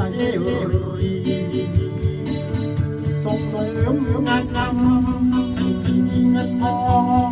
ระเยรุยส่งเสริมงานทำให้มีเงินทอง